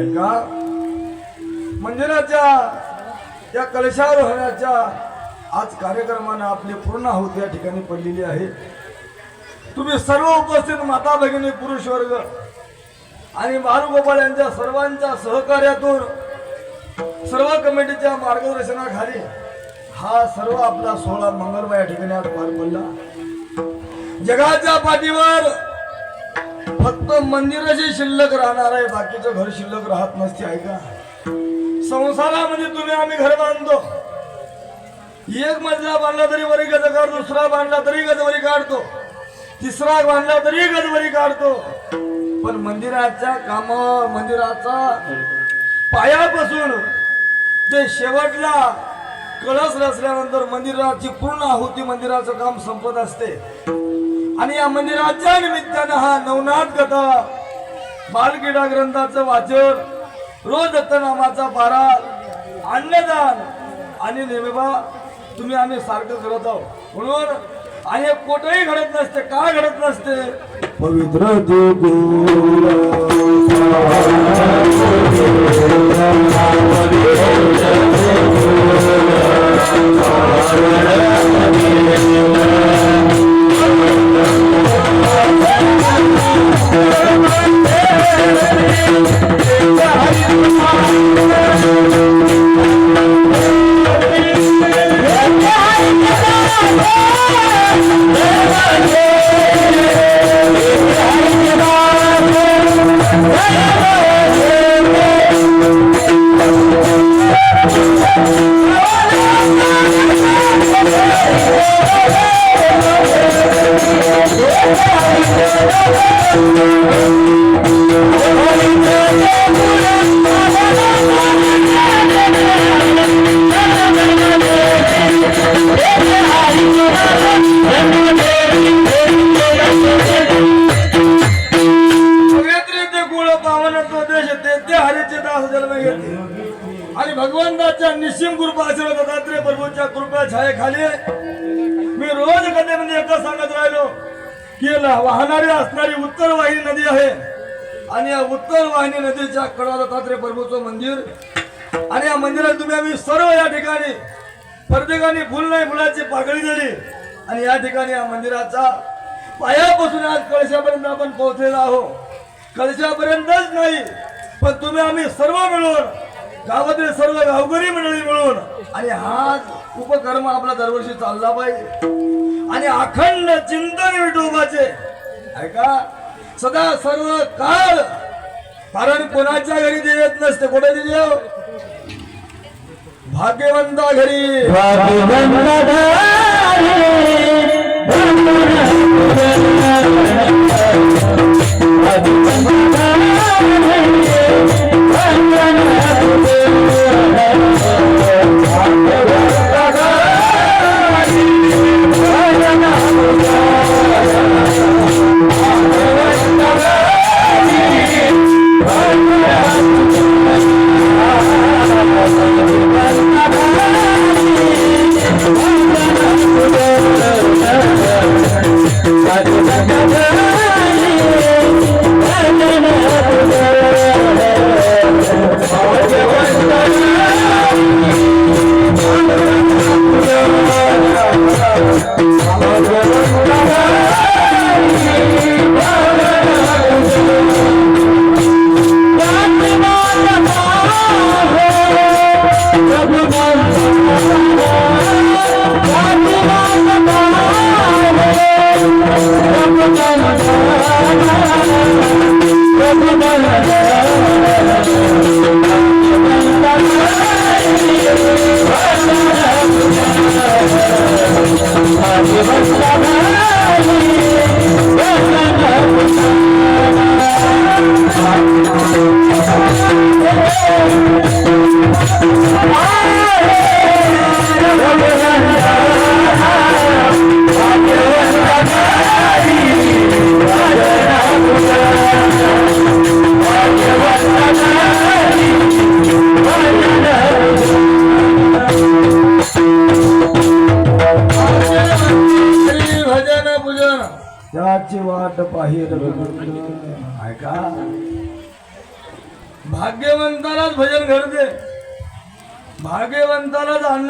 ऐका मंदिराच्या म्हणजे या कलशारोहणाच्या आज कार्यक्रमानं आपली पूर्ण आहुती या ठिकाणी पडलेली आहे. तुम्ही सर्व उपस्थित माता भगिनी पुरुष वर्ग आणि बालगोपाळ यांच्या सर्वांच्या सहकार्यातून सर्व कमिटीच्या मार्गदर्शनाखाली हा सर्व आपला सोहळा मंगलमय या ठिकाणी आज पार पडला. जगाच्या पाठीवर फक्त मंदिराची शिल्लक राहणार आहे बाकीचं घर शिल्लक राहत नसते ऐका संसारामध्ये तुम्ही आम्ही घर बांधतो. एक मजला बांधला तरी वरी गज काढतो दुसरा बांधला तरी गजवरी काढतो तिसरा बांधला तरी गजवरी काढतो. पण मंदिराच्या काम मंदिराचा पायापासून ते शेवटला कळस रचल्यानंतर मंदिराची पूर्ण आहुती मंदिराचं काम संपत असते. आणि या मंदिराच्या निमित्तानं हा नवनाथ कथा बालक्रीडा ग्रंथाचं वाचन रोज दत्तनामाचा पारा अन्नदान आणि नेमेबा तुम्ही आम्ही सारखं करत आहोत. म्हणून आणि हे कुठेही घडत नसते का घडत नसते? पवित्र पवित्र आणि भगवंताच्या निश्चिम कृपा आशीर्वाद दत्तात्रय प्रभूच्या कृपा छायेखाली मी रोज कथेमध्ये एकदा सांगत राहिलो केला वाहणारी असणारी उत्तर वाहिनी नदी आहे. आणि या उत्तर वाहिनी नदीच्या कडा दत्तात्रय प्रभूचं मंदिर. आणि या मंदिरात तुम्ही आम्ही सर्व या ठिकाणी प्रत्येकाने फुल नाही फुलाची पाकळी दिली. आणि या ठिकाणी या मंदिराचा पायापासून आज कळशापर्यंत आपण पोहोचलेला आहोत. कळशापर्यंतच नाही पण तुम्ही आम्ही सर्व मिळून गावातील सर्व गावकरी मंडळी मिळून आणि हा उपक्रम आपला दरवर्षी चालला पाहिजे. आणि अखंड चिंतन विठोबाचे ऐका सदा सर्व काळ कारण कोणाच्या घरी देव नसते? कुठे देव? भाग्यवंता घरी. भाग्यवंता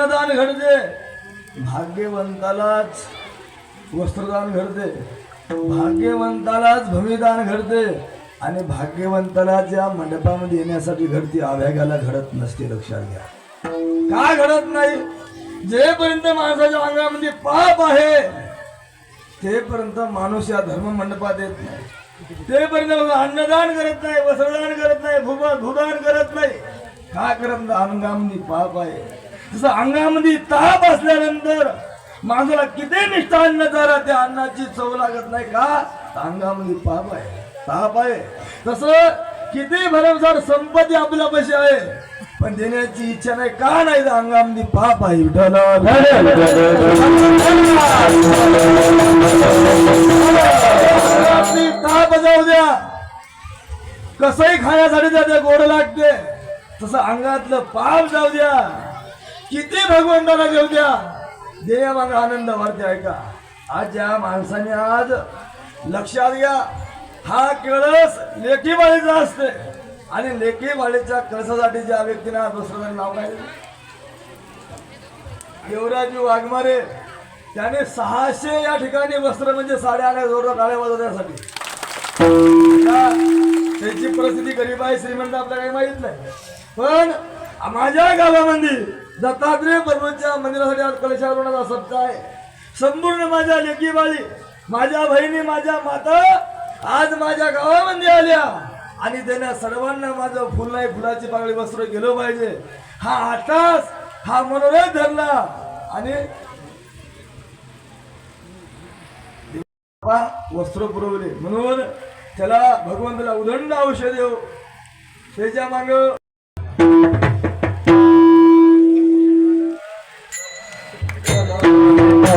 अन्नदान घडते. भाग्यवंतालाच वस्त्रदान घडते. भाग्यवंतालाच भूमिदान घडते. आणि भाग्यवंताला ज्या मंडपामध्ये येण्यासाठी घडते अभ्यागाला घडत नसते लक्षात घ्या. का घडत नाही? जेपर्यंत माणसाच्या अंगामध्ये पाप आहे तेपर्यंत माणूस या धर्म मंडपात येत नाही. तेपर्यंत बघा, अन्नदान करत नाही वस्त्रदान करत नाही भूदान करत नाही. का करत? अंगामध्ये पाप आहे. जसं अंगामध्ये ताप असल्यानंतर माणसाला किती मिष्टान्न जरा त्या अन्नाची चव लागत नाही का? अंगामध्ये पाप आहे. ताप आहे. तसं किती भरमसार संपत्ती आपल्या पैसे आहे. पण देण्याची इच्छा नाही. का नाही? अंगामध्ये पाप आहे. ताप जाऊ द्या. कसंही खाण्यासाठी त्याचे गोड लागते. तसं अंगातलं पाप जाऊ द्या. किती भगवंताला घेऊ द्या. देया मग आनंद वाढते ऐका. आज ज्या माणसाने आज लक्षात घ्या हा कळस लेखी बाळीचा असते. आणि लेखी बाळीच्या कळसासाठी ज्या व्यक्तीने आज नाव काय देवराजू देवराजी वाघमारे त्याने सहाशे या ठिकाणी वस्त्र म्हणजे साड्या आल्या जोरात टाळ्या वाजवण्यासाठी त्याची परिस्थिती गरीब आहे श्रीमंत आपल्याला काही माहीत नाही. पण माझ्या गावामध्ये दत्तात्रय प्रभूंच्या मंदिरासाठी आज कलशावरणाचा सप्ताह आहे. संपूर्ण माझ्या लेकी बाळी माझ्या बहिणी माझ्या माता आज माझ्या गावामध्ये आल्या. आणि त्यांना सर्वांना माझं फुल नाही फुलाची पागळी वस्त्र गेलो पाहिजे. हा आताच हा मनोरथ धरला. आणि बाबा वस्त्र पुरवले. म्हणून त्याला भगवंताला उदंड औषध देऊ. त्याच्या माग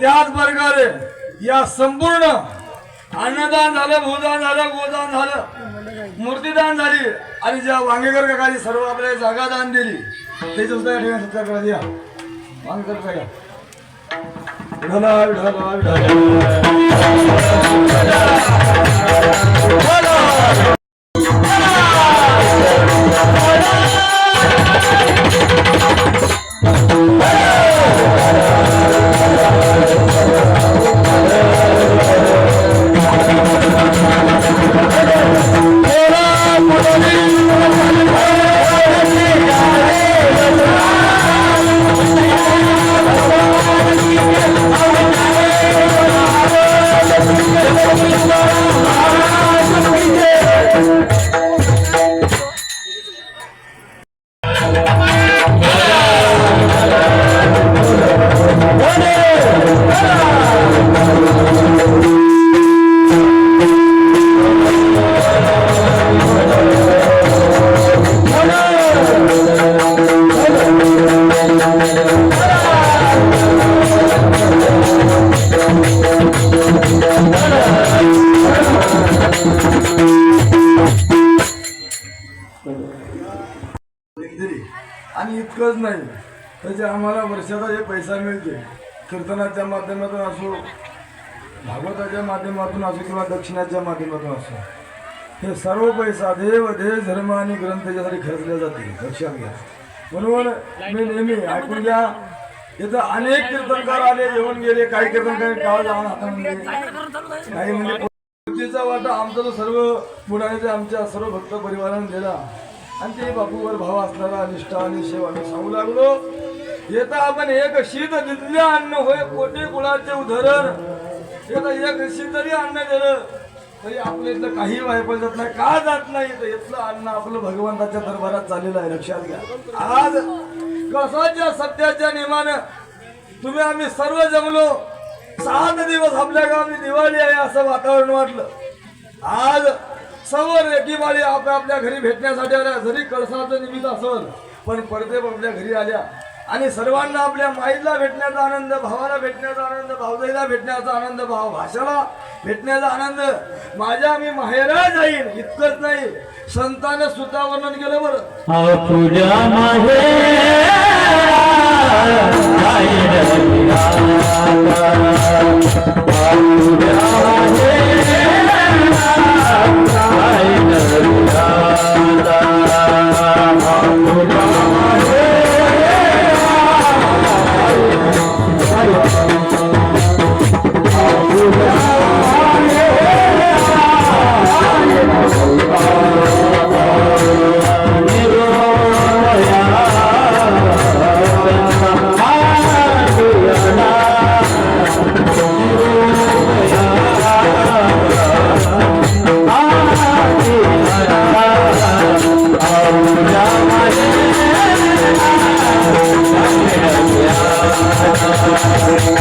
त्याच प्रकारे या संपूर्ण अन्नदान झालं भूदान झालं गोदान झालं मूर्तीदान झाली आणि ज्या वांगेकर काकाने सर्व आपल्याला जागा दान दिली त्याची सुद्धा या ठिकाणी सत्कार करा द्या वांगेकर काका. ढला पैसा मिळते. कीर्तनाच्या माध्यमातून असो भागवताच्या माध्यमातून असो किंवा दक्षिणाच्या माध्यमातून असो हे सर्व पैसा देव देश धर्म आणि ग्रंथ याच्यासाठी खर्चले जाते. लक्षात घ्या. म्हणून मी नेहमी ऐकून घ्या इथं अनेक कीर्तनकार आले येऊन गेले काही कीर्तनकार काळ जाऊन हातामध्ये काही म्हणजे कृतीचा वाटा आमचा तो सर्व पुण्याने आमच्या सर्व भक्त परिवाराने दिला. आणि ते बापूवर भाव असणारा निष्ठा आणि सेवा आम्ही सांगू लागलो. येता आपण एक शीत दिल्या अन्न होय कोटी कुळाचे उदाहरण येता एक शीत जरी अन्न दिलं तरी आपल्या इथलं काही वायपल जात नाही का जात नाही? तर इथलं अन्न आपलं भगवंताच्या दरबारात चाललेलं आहे लक्षात घ्या. आज कसाच्या सत्याच्या नियमानं तुम्ही आम्ही सर्व जमलो. सात दिवस आपल्या गावात दिवाळी आहे असं वातावरण वाटलं. आज सर्व रेकीवाळी आपल्या आपल्या घरी भेटण्यासाठी आल्या जरी कळसाचं निमित्त असल पण पडदे आपल्या घरी आल्या. आणि सर्वांना आपल्या माईला भेटण्याचा आनंद भावाला भेटण्याचा आनंद भावजाईला भेटण्याचा आनंद भाव भाषाला भेटण्याचा आनंद. माझ्या मी माहेरा जाईन इतकंच नाही. संतानं सुद्धा वर्णन केलं बरं.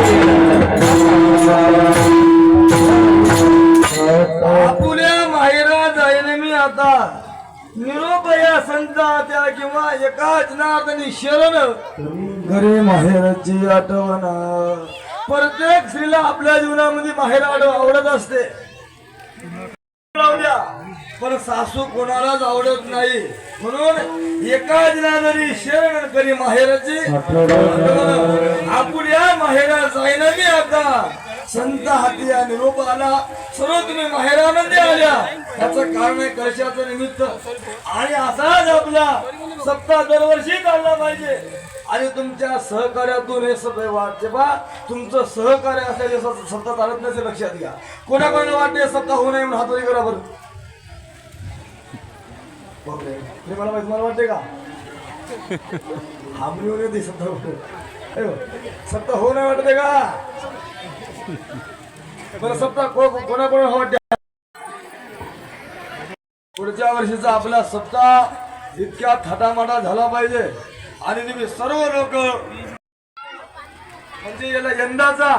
आपुल्या माहिरा आपुल्या माहेरा जाईन मी आता. निरोपया संता त्या किंवा एका जनार्दनी शरण. घरी माहेराची आठवण. प्रत्येक स्त्रीला आपल्या जीवनामध्ये माहेर आठव आवडत असते. पण सासू कोणालाच आवडत नाही. म्हणून एका जरी शरण घरी माहेराची आपुल्या माहेरा जायना मी आता. संत हाती या निरोप आला. सर्व तुम्ही माहेरानंदी आल्या. त्याचं कारण आहे कळशाचं निमित्त. आणि असाच आपला सप्ताह दरवर्षी चालला पाहिजे. आणि तुमच्या सहकार्यातून हे सगळे वाटते बा. तुमचं सहकार्य असल्याचे सत्ता सप्ताह चालत नसेल लक्षात घ्या. कोणाकोणाला वाटते सप्ताह होऊ नये म्हणून हातोरी करा बरं. बापरे. मला माहीत मला वाटते का? आमरी वगैरे ते सप्ताह हो नाही वाटते का? बरं सप्ताह को कोणाकोणा पुढच्या वर्षीचा आपला सप्ताह इतक्या थाटामाटा झाला पाहिजे. आणि तुम्ही सर्व लोक म्हणजे याला यंदाचा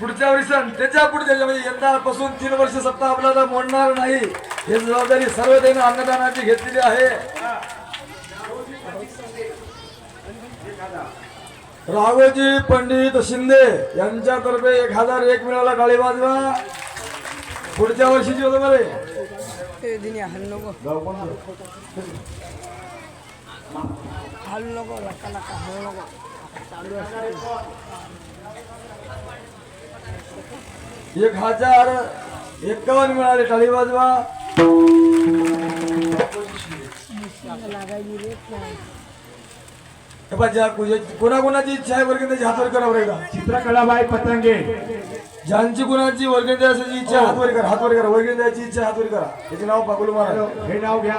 पुढच्या वर्षी त्याच्या पुढच्या म्हणजे यंदापासून तीन वर्ष सप्ताह आपल्याला मोडणार नाही. ही जबाबदारी सर्व त्यांनी अन्नदानाची घेतलेली आहे. राघोजी पंडित शिंदे यांच्यातर्फे एक हजार एक मिळाला गाडी वाजवा. पुढच्या वर्षीची बरोबर बरे एक हजार एकावन्न मिळाले टाळी वाजवा. लागायची रेट नाही हे पहा, ज्या कुणाची- कोणाकोणाची इच्छा आहे वर्ग त्याची हातवर करा बरं का चित्रकलाबाई पतंगे. ज्यांची कुणाची वर्ग द्यायची इच्छा हातवर करा हातवर करा. वर्ग द्यायची इच्छा हातवर करा. त्याचे नाव पाकुल मारा हे नाव घ्या